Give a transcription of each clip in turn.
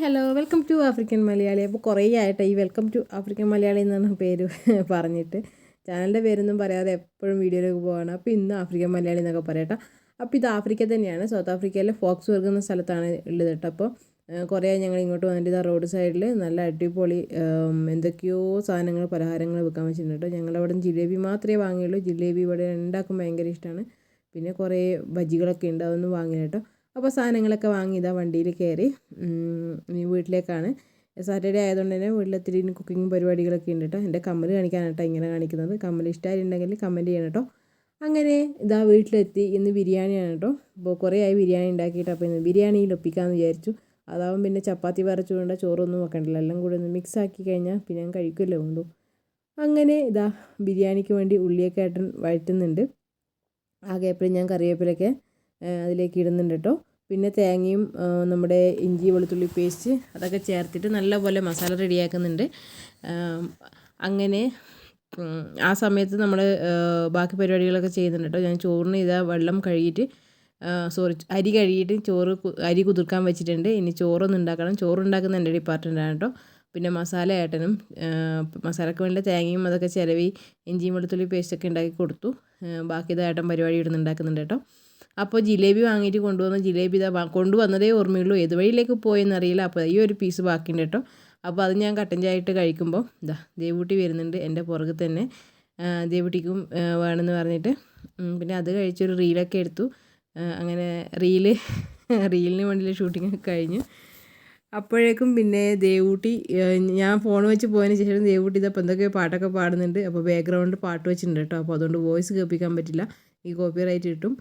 Hello welcome to African Malayali. അപ്പോൾ കുറേ ആയിട്ട് ഈ വെൽക്കം ടു ആഫ്രിക്കൻ മലയാളി എന്നാണ് പേര് പറഞ്ഞിട്ട്. ചാനലിന്റെ പേരൊന്നും പറയാതെ എപ്പോഴും വീഡിയോയിലേക്ക് പോകണം അപ്പോൾ ഇന്ന് ആഫ്രിക്കൻ മലയാളി എന്നൊക്കെ പറയട്ടെ. അപ്പോൾ ഇത് ആഫ്രിക്ക തന്നെയാണ്. സൗത്ത് ആഫ്രിക്കയിലെ ഫോക്സ് വർഗ് എന്ന സ്ഥലത്താണ് ഉള്ളത് കേട്ടോ. അപ്പോൾ കുറേ ഞങ്ങൾ ഇങ്ങോട്ട് വന്നിട്ട് ഇതാ റോഡ് സൈഡിൽ നല്ല അടിപൊളി എന്തൊക്കെയോ സാധനങ്ങൾ പലഹാരങ്ങൾ വെക്കാൻ വെച്ചിട്ടുണ്ട് കേട്ടോ. ഞങ്ങളവിടെ ജിലേബി മാത്രമേ വാങ്ങിയുള്ളൂ. ജിലേബി ഇവിടെ ഉണ്ടാക്കും ഭയങ്കര ഇഷ്ടമാണ് പിന്നെ കുറേ ബജികളൊക്കെ ഉണ്ട് അതൊന്നും വാങ്ങില്ല കേട്ടോ. അപ്പോൾ സാധനങ്ങളൊക്കെ വാങ്ങി ഇതാ വണ്ടിയിൽ കയറി. വീട്ടിലേക്കാണ്. സാറ്റർഡേ ആയതുകൊണ്ട് തന്നെ വീട്ടിലെത്തിരി കുക്കിംഗ് പരിപാടികളൊക്കെ ഉണ്ട് കേട്ടോ. എന്റെ കമ്മൽ കാണിക്കാനാട്ടോ ഇങ്ങനെ കാണിക്കുന്നത്. കമ്മൽ ഇഷ്ടമായിട്ടുണ്ടെങ്കിൽ കമന്റ് ചെയ്യണം കേട്ടോ. അങ്ങനെ ഇതാ വീട്ടിലെത്തി. ഇന്ന് ബിരിയാണിയാണ് കേട്ടോ. ഇപ്പോൾ കുറേ ആയി ബിരിയാണി ഉണ്ടാക്കിയിട്ട് അപ്പോൾ ഇന്ന് ബിരിയാണിയിൽ ഒപ്പിക്കാമെന്ന് വിചാരിച്ചു. അതാവും പിന്നെ ചപ്പാത്തി വരച്ചുകൊണ്ട് ചോറൊന്നും വെക്കണ്ടല്ലോ. എല്ലാം കൂടി ഒന്ന് മിക്സ് ആക്കി കഴിഞ്ഞാൽ പിന്നെ ഞാൻ കഴിക്കുമല്ലോ ഉണ്ടോ അങ്ങനെ ഇതാ ബിരിയാണിക്ക് വേണ്ടി ഉള്ളിയൊക്കെ ആയിട്ട് വഴറ്റുന്നുണ്ട്. ആകെ എപ്പോഴും ഞാൻ കറിവേപ്പിലൊക്കെ അതിലേക്ക് ഇടുന്നുണ്ട് കേട്ടോ പിന്നെ തേങ്ങയും നമ്മുടെ ഇഞ്ചി വെളുത്തുള്ളി പേസ്റ്റ് അതൊക്കെ ചേർത്തിട്ട് നല്ലപോലെ മസാല റെഡിയാക്കുന്നുണ്ട്. അങ്ങനെ ആ സമയത്ത് നമ്മൾ ബാക്കി പരിപാടികളൊക്കെ ചെയ്യുന്നുണ്ട് കേട്ടോ ഞാൻ ചോറിന് ഇതാ വെള്ളം കഴുകിയിട്ട് സോറി അരി കഴുകിയിട്ട് ചോറ് അരി കുതിർക്കാൻ വെച്ചിട്ടുണ്ട്. ഇനി ചോറൊന്നും ഉണ്ടാക്കണം. ചോറ് ഉണ്ടാക്കുന്ന എന്റെ ഡിപ്പാർട്ട്മെന്റാണ് കേട്ടോ പിന്നെ മസാല ഏട്ടനും മസാലയ്ക്ക് വേണ്ട തേങ്ങയും അതൊക്കെ ചിലവി ഇഞ്ചിയും വെളുത്തുള്ളി പേസ്റ്റൊക്കെ ഉണ്ടാക്കി കൊടുത്തു. ബാക്കി ഇതായിട്ടും പരിപാടി ഇടുന്നുണ്ടാക്കുന്നുണ്ട് കേട്ടോ അപ്പോൾ ജിലേബി വാങ്ങിയിട്ട് കൊണ്ടുവന്ന ജിലേബി ഇതാ കൊണ്ടുവന്നതേ ഓർമ്മയുള്ളൂ. ഏത് വഴിയിലേക്ക് പോയെന്നറിയില്ല അപ്പോൾ ഈ ഒരു പീസ് ബാക്കിയുണ്ട് കേട്ടോ. അപ്പോൾ അത് ഞാൻ കട്ടൻ ചായയിട്ട് കഴിക്കുമ്പോൾ ഇതാ ദേവൂട്ടി വരുന്നുണ്ട് എന്റെ പുറകെ തന്നെ. ദേവൂട്ടിക്കും വേണമെന്ന് പറഞ്ഞിട്ട്. പിന്നെ അത് കഴിച്ചൊരു റീലൊക്കെ എടുത്തു. അങ്ങനെ റീൽ റീലിന് വേണ്ടിയുള്ള ഷൂട്ടിംഗ് കഴിഞ്ഞു. അപ്പോഴേക്കും പിന്നെ ദേവൂട്ടി ഞാൻ ഫോൺ വെച്ച് പോയതിന് ശേഷം ദേവൂട്ടി ഇതപ്പോൾ എന്തൊക്കെയോ പാട്ടൊക്കെ പാടുന്നുണ്ട്. അപ്പോൾ ബാക്ക്ഗ്രൗണ്ട് പാട്ട് വെച്ചിട്ടുണ്ട് കേട്ടോ. അപ്പോൾ അതുകൊണ്ട് വോയിസ് കേൾപ്പിക്കാൻ പറ്റില്ല. ഈ കോപ്പി റൈറ്റ് കിട്ടും.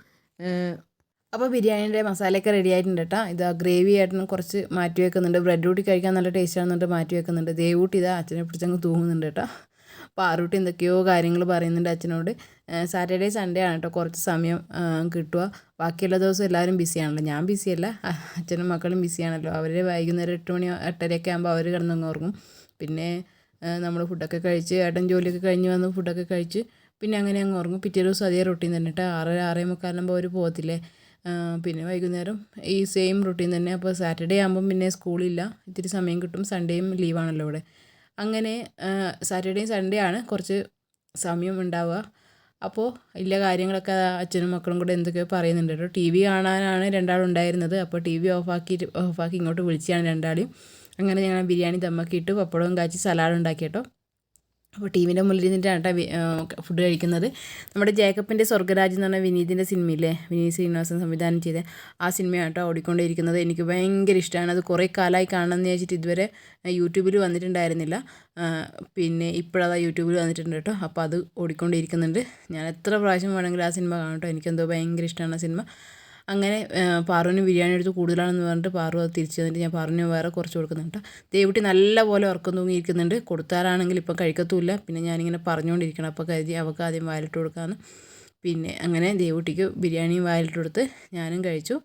അപ്പോൾ ബിരിയാണിയുടെ മസാലയൊക്കെ റെഡി ആയിട്ടുണ്ട് കേട്ടോ ഇത് ഗ്രേവി ആയിട്ടും കുറച്ച് മാറ്റി വെക്കുന്നുണ്ട്. ബ്രെഡ് കൂട്ടി കഴിക്കാൻ നല്ല ടേസ്റ്റ് ആണെന്നുണ്ട് മാറ്റി വെക്കുന്നുണ്ട്. ദേവൂട്ടി ഇതാ അച്ഛനെ പിടിച്ചങ്ങ് തൂങ്ങുന്നുണ്ട് കേട്ടോ അപ്പോൾ ആറൂട്ടി എന്തൊക്കെയോ കാര്യങ്ങൾ പറയുന്നുണ്ട് അച്ഛനോട്. സാറ്റർഡേ സൺഡേ ആണ് കേട്ടോ കുറച്ച് സമയം കിട്ടുക. ബാക്കിയുള്ള ദിവസം എല്ലാവരും ബിസിയാണല്ലോ ഞാൻ ബിസിയല്ല അച്ഛനും മക്കളും ബിസിയാണല്ലോ അവർ വൈകുന്നേരം എട്ട് മണി എട്ടരയൊക്കെ ആകുമ്പോൾ അവർ കിടന്നങ്ങ് ഉറങ്ങും. പിന്നെ നമ്മൾ ഫുഡൊക്കെ കഴിച്ച് ഏട്ടൻ ജോലിയൊക്കെ കഴിഞ്ഞ് വന്ന് ഫുഡൊക്കെ കഴിച്ച് പിന്നെ അങ്ങനെ അങ്ങ് ഉറങ്ങും. പിറ്റേ ദിവസം അതേ റൊട്ടീൻ തന്നെ കേട്ടോ ആറര ആറേ മുക്കാലാകുമ്പോൾ അവർ പോകത്തില്ലേ പിന്നെ വൈകുന്നേരം ഈ സെയിം റൊട്ടീൻ തന്നെ. അപ്പോൾ സാറ്റർഡേ ആകുമ്പം പിന്നെ സ്കൂളില്ല ഇത്തിരി സമയം കിട്ടും. സൺഡേയും ലീവാണല്ലോ ഇവിടെ. അങ്ങനെ സാറ്റർഡേയും സൺഡേ ആണ് കുറച്ച് സമയം ഉണ്ടാവുക. അപ്പോൾ ഇല്ല കാര്യങ്ങളൊക്കെ അച്ഛനും മക്കളും കൂടെ എന്തൊക്കെയോ പറയുന്നുണ്ട് കേട്ടോ. ടി വി കാണാനാണ് രണ്ടാളും ഉണ്ടായിരുന്നത്. അപ്പോൾ ടി വി ഓഫാക്കി ഓഫാക്കി ഇങ്ങോട്ട് വിളിച്ചാണ് രണ്ടാളെയും. അങ്ങനെ ഞങ്ങൾ ബിരിയാണി ദമ്മക്കിയിട്ട് പപ്പടവും കാച്ചി സലാഡ് ഉണ്ടാക്കി കേട്ടോ. അപ്പോൾ ടീമിന്റെ മുന്നിൽ നിന്നിട്ടാണ് കേട്ടോ ഫുഡ് കഴിക്കുന്നത്. നമ്മുടെ ജേക്കബിന്റെ സ്വർഗരാജ് എന്ന് പറഞ്ഞ വിനീതിന്റെ സിനിമയില്ലേ? വിനീത് ശ്രീനിവാസൻ സംവിധാനം ചെയ്ത ആ സിനിമയാണ് കേട്ടോ ഓടിക്കൊണ്ടിരിക്കുന്നത് എനിക്ക് ഭയങ്കര ഇഷ്ടമാണ് അത് കുറേ കാലമായി കാണണമെന്ന് വിചാരിച്ചിട്ട് ഇതുവരെ യൂട്യൂബിൽ വന്നിട്ടുണ്ടായിരുന്നില്ല. പിന്നെ ഇപ്പോഴതാ യൂട്യൂബിൽ വന്നിട്ടുണ്ട് കേട്ടോ. അപ്പോൾ അത് ഓടിക്കൊണ്ടിരിക്കുന്നുണ്ട് ഞാൻ എത്ര പ്രാവശ്യം വേണമെങ്കിലും ആ സിനിമ കാണും കേട്ടോ. എനിക്കെന്തോ ഭയങ്കര ഇഷ്ടമാണ് ആ സിനിമ. അങ്ങനെ പാറുവിന് ബിരിയാണി എടുത്ത് കൂടുതലാണെന്ന് പറഞ്ഞിട്ട് പാറു അത് തിരിച്ചു തന്നിട്ട് ഞാൻ പാറുവിന് വേറെ കുറച്ച് കൊടുക്കുന്നുണ്ട് ദേവുട്ടി നല്ല പോലെ ഉറക്കം തൂങ്ങിയിരിക്കുന്നുണ്ട്. കൊടുത്താലാണെങ്കിൽ ഇപ്പം കഴിക്കത്തുമില്ല. പിന്നെ ഞാനിങ്ങനെ പറഞ്ഞുകൊണ്ടിരിക്കണം. അപ്പോൾ കരുതി അവൾക്ക് ആദ്യം വായിലിട്ട് കൊടുക്കാമെന്ന്. പിന്നെ അങ്ങനെ ദേവുട്ടിക്ക് ബിരിയാണിയും വായിലിട്ട് കൊടുത്ത് ഞാനും കഴിച്ചു.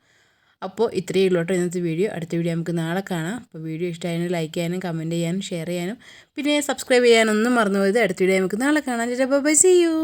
അപ്പോൾ ഇത്രയേ ഉള്ളൂ കേട്ടോ ഇന്നത്തെ വീഡിയോ. അടുത്ത വീഡിയോ നമുക്ക് നാളെ കാണാം. അപ്പോൾ വീഡിയോ ഇഷ്ടമായാലും ലൈക്ക് ചെയ്യാനും കമന്റ് ചെയ്യാനും ഷെയർ ചെയ്യാനും പിന്നെ സബ്സ്ക്രൈബ് ചെയ്യാനൊന്നും മറന്നു പോയത് അടുത്ത വീഡിയോ നമുക്ക് നാളെ കാണാം. Bye see you.